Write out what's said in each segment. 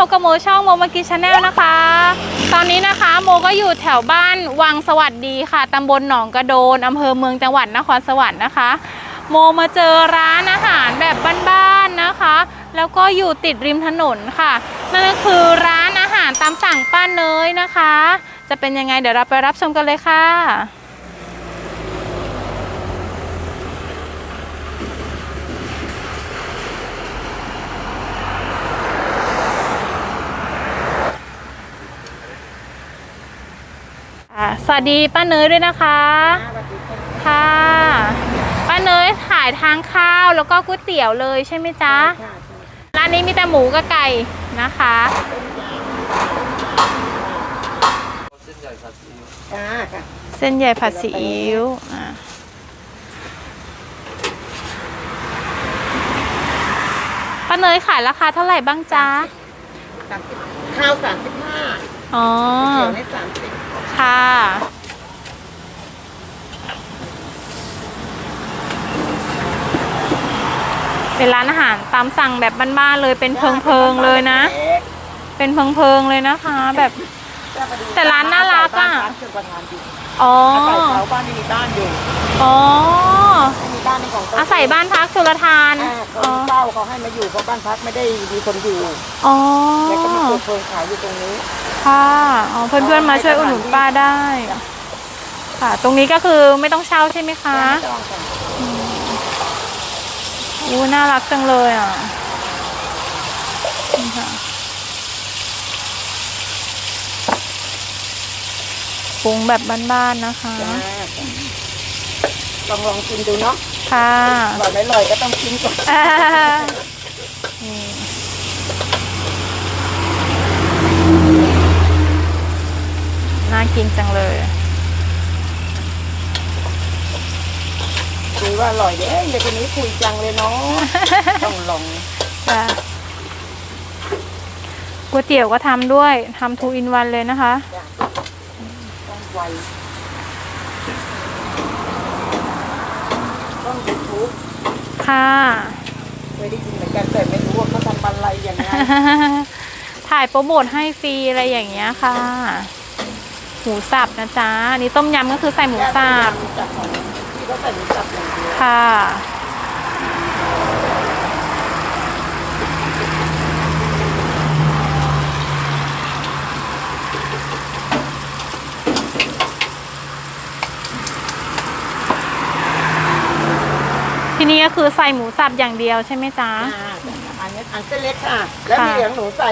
วัสดีค่ะเพื่อนๆพบกับโมช่องโมมากิชาแนลนะคะ ตอนนี้นะคะโมก็อยู่แถวบ้านวังสวัสดีค่ะตำบลหนองกระโดนอำเภอเมืองจังหวัดนครสวรรค์นะคะ โมมาเจอร้านอาหารแบบบ้านๆนะคะ แล้วก็อยู่ติดริมถนนค่ะ นั่นก็คือร้านอาหารตามสั่งป้าเนยนะคะ จะเป็นยังไงเดี๋ยวเราไปรับชมกันเลยค่ะ สวัสดีป้าเนยด้วยนะคะ ค่ะ ป้าเนยขายทางข้าวแล้วก็ก๋วยเตี๋ยวเลยใช่ไหมจ๊ะ ร้านนี้มีแต่หมูกับไก่นะคะ จ้าค่ะเส้นใหญ่ผัดซีอิ๊วอ่าป้าเนยขายราคาเท่าไหร่บ้างจ๊ะ สามสิบข้าวสามสิบห้าอ๋อ เขียวในสามสิบ ค่ะ เป็นร้านอาหารตามสั่งแบบบ้านๆเลยเป็นเพิงๆเลยนะ เป็นเพิงๆเลยนะคะ แบบ แต่ร้านน่ารักอะบ้านพัจุดประทานอยู่อ๋ออาศัยเขาบ้านไม่มีบ้านอยู่อ๋อไม่มีบ้านในของตัวอาศัยบ้านพักสุรทานอ่าเขาอ๋อเช่าเขาให้มาอยู่เพราะบ้านพักไม่ได้มีคนอยู่อ๋อแล้วก็มาเปิดเพลิงขายอยู่ตรงนี้ ค่ะอ๋อเพื่อนๆมาช่วยอุดหนุนป้าได้ ค่ะ ตรงนี้ก็คือไม่ต้องเช่าใช่ไหมคะไม่ต้องค่ะอู้น่ารักจังเลยอะนี่ค่ะปรุงแบบบ้านๆนะคะจ้าลองลองกินดูเนาะค่ะอร่อยไม่อร่อยก็ต้องกินก่อนอ่านี่ น่ากินจังเลยคุยว่าอร่อยเด้เด็กคนนี้คุยจังเลยเนาะ ต้องลองค่ะก๋วยเตี๋ยวก็ทำด้วยทำทูอินวันเลยนะคะจ้ะต้องไวต้องยูทูบค่ะเคยได้ยินเหมือนกันแต่ไม่รู้ว่าเขาทำอะไรยังไงถ่ายโปรโมทให้ฟรีอะไรอย่างเงี้ยค่ะ หมูสับนะจ๊ะอันนี้ต้มยำก็คือใส่หมูสับจากของที่เขาใส่หมูสับอย่างเดียวค่ะ ที่นี่ก็คือใส่หมูสับอย่างเดียวใช่ไหมจ๊ะ อ่าอันนี้อันเส้นเล็กค่ะ แล้วมีค่ะเหลืองหนูใส่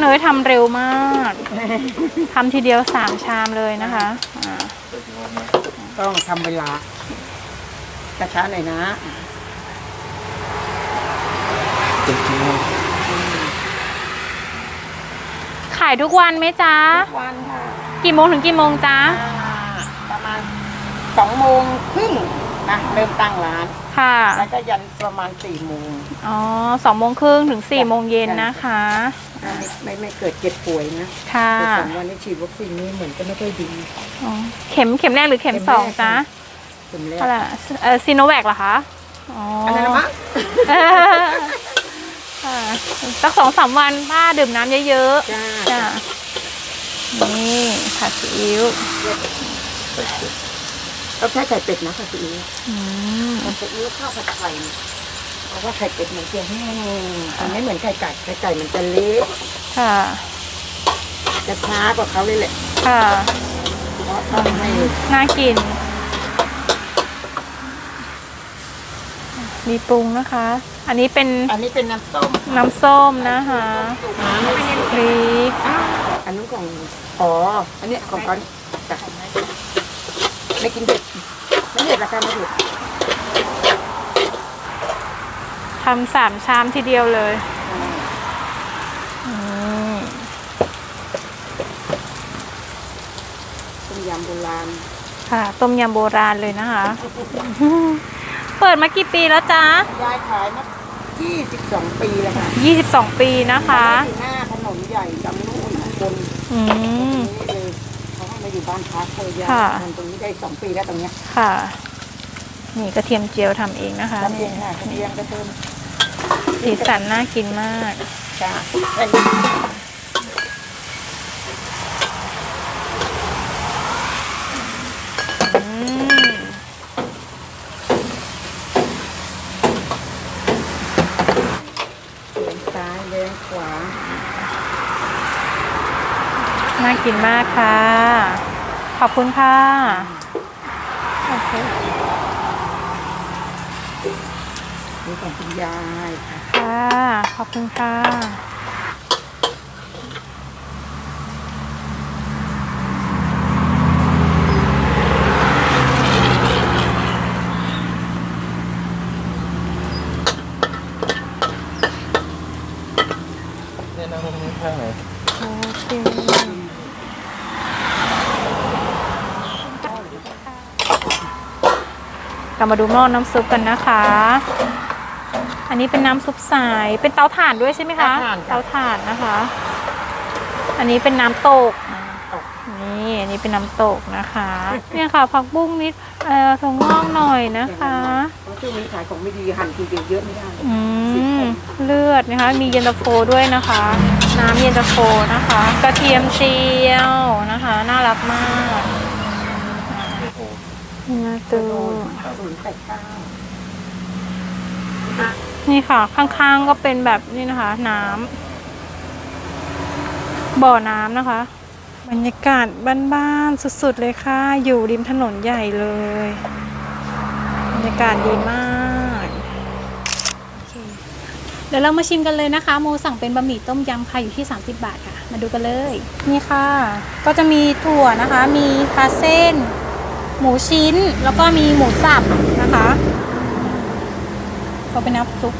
เนยทำเร็วมากทำทีเดียวสามชามเลยนะคะอ่าต้องทำเวลากระช้าหน่อยนะขายทุกวันไหมจ๊ะ ทุกวันค่ะกี่โมงถึงกี่โมงจ๊ะ อ่าประมาณสองโมงครึ่งนะเริ่มตั้งร้าน ค่ะ แล้วก็ยันประมาณสี่โมง อ๋อสองโมงครึ่งถึงสี่โมงเย็นนะคะ ไม่ไม่ไม่เกิดเจ็บป่วยนะค่ะแต่สองวันนี้ฉีดวัคซีนนี้เหมือนจะไม่ค่อยดีอ๋อเข็มเข็มแรกหรือเข็มสองจ๊ะเข็มแรกอะไรเออซีโนแวคเหรอคะอ๋ออัอันนั้นนะมั้งค่ะสักสองสามวันป้าดื่มน้ำเยอะจ้าๆจ้ะนี่ผัดซีอิ๊วก็ใช้ไข่เป็ดนะค่ะซีอิ๊วอืมไข่เป็ดนี้ข้าวผัดไข่เพราะว่าไข่เป็ดมันจะแห้งมันไม่เหมือนไข่ไก่ไข่ไก่มันจะเละค่ะจะช้ากว่าเขาเลยแหละค่ะเพราะต้องให้น่ากิน มีปรุงนะคะ อันนี้เป็นอันนี้เป็นน้ำส้มน้ำส้มนะคะน้ำไม่ใช่พริกอันนู้นของอ๋ออันเนี้ยของเขาจ้ะไม่กินเผ็ดไม่เผ็ดราคาไม่เผ็ด ทำสามชามทีเดียวเลยอืมต้มยำโบราณ ค่ะ ต้มยำโบราณเลยนะคะ เปิดมากี่ปีแล้วจ๊ะ ยายขายมา22 ปีแล้วค่ะ22 ปีนะคะอยู่หน้าถนนใหญ่จำนู่นน่ะจนอืมนี่เลยเขาให้มาอยู่บ้านพักเลยยายค่ะทำตรงนี้ได้สองปีแล้วตรงเนี้ยค่ะ นี่กระเทียมเจียวทำเองนะคะทำเองค่ะกระเทียมกระเทียม สีสันน่ากินมากจ้าไอ้อืมเลี้ยงซ้ายเลี้ยงขวาน่ากินมากค่ะ ขอบคุณค่ะ โอเค นี่ของคุณยายค่ะค่ะ ขอบคุณค่ะ เนี่ยนะพวกนี้ข้างไหนโอเคเรามาดูหม้อน้ำซุปกันนะคะ อันนี้เป็นน้ำซุปใสเป็นเตาถ่านด้วยใช่ไหมคะเตาถ่านนะคะ อันนี้เป็นน้ำตก ตก นี่อันนี้เป็นน้ำตกนะคะ เนี่ยค่ะผักบุ้งนิดเอ่อถั่วงอกหน่อยนะคะ เพราะช่วงนี้ขายของไม่ดีหั่นทีเดียวเยอะไม่ได้ อืมเลือดนะคะ มีเย็นตาโฟด้วยนะคะ น้ำเย็นตาโฟนะคะ กระเทียมเจียวนะคะ น่ารักมากน่าตู ศูนย์แปดเก้า นี่ค่ะ ข้างๆก็เป็นแบบนี่นะคะ น้ำบ่อน้ำนะคะ บรรยากาศบ้านๆสุดๆเลยค่ะ อยู่ริมถนนใหญ่เลย บรรยากาศดีมากเดี๋ยวเรามาชิมกันเลยนะคะ โมสั่งเป็นบะหมี่ต้มยำค่ะอยู่ที่ 30 บาทค่ะ มาดูกันเลย นี่ค่ะ ก็จะมีถั่วนะคะ มีปลาเส้น หมูชิ้น แล้วก็มีหมูสับนะคะ เขาเป็นน้ำซุป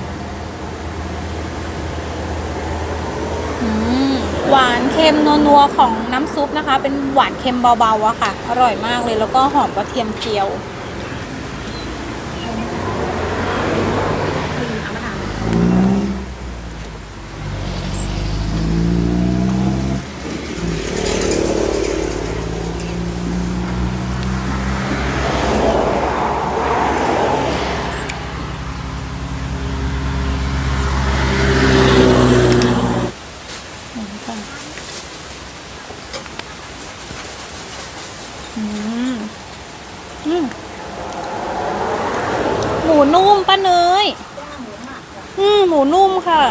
หวานเค็มนัวๆของน้ำซุปนะคะ เป็นหวานเค็มเบาๆอะค่ะ อร่อยมากเลยแล้วก็หอมกระเทียมเจียว อืมอืมหมูนุ่มป้าเนยอืมหมูนุ่มค่ะ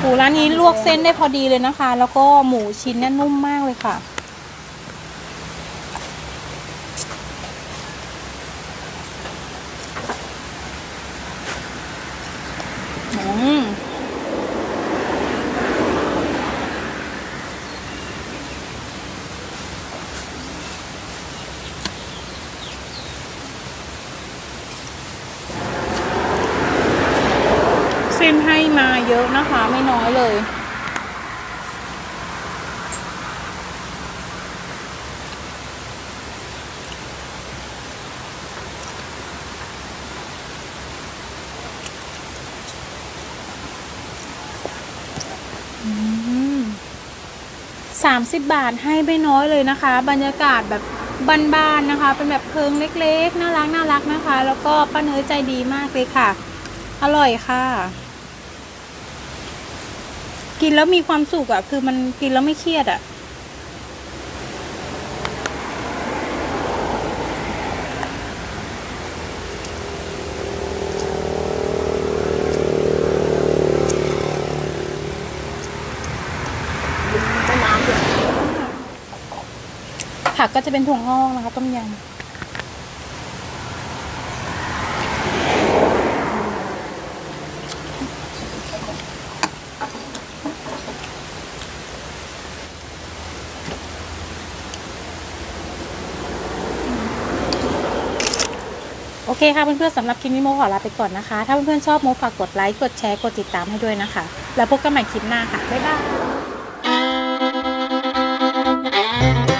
หมูร้านนี้ล วกเส้นได้พอดีเลยนะคะ แล้วก็หมูชิ้นเนี่ยนุ่มมากเลยค่ะ อืม เส้ นให้มาเยอะนะคะ ไม่น้อยเลย สามสิบบาทให้ไม่น้อยเลยนะคะ บรรยากาศแบบบ้านๆนะคะ เป็นแบบเพิงเล็กๆ น่ารักน่ารักนะคะ แล้วก็ป้าเนยใจดีมากเลยค่ะ อร่อยค่ะ กินแล้วมีความสุขอะ่ะคือมันกินแล้วไม่เครียดอะ่ะแม่น้ำเดือดผักก็จะเป็นถั่วงอกนะคะต้มยำ เคค่ะเพื่อนๆสำหรับคลิปนี้โมขอลาไปก่อนนะคะ ถ้าเพื่อนๆชอบโมฝากกดไลค์ กดแชร์ กดติดตามให้ด้วยนะคะ แล้วพบกันใหม่คลิปหน้าค่ะ บ๊ายบาย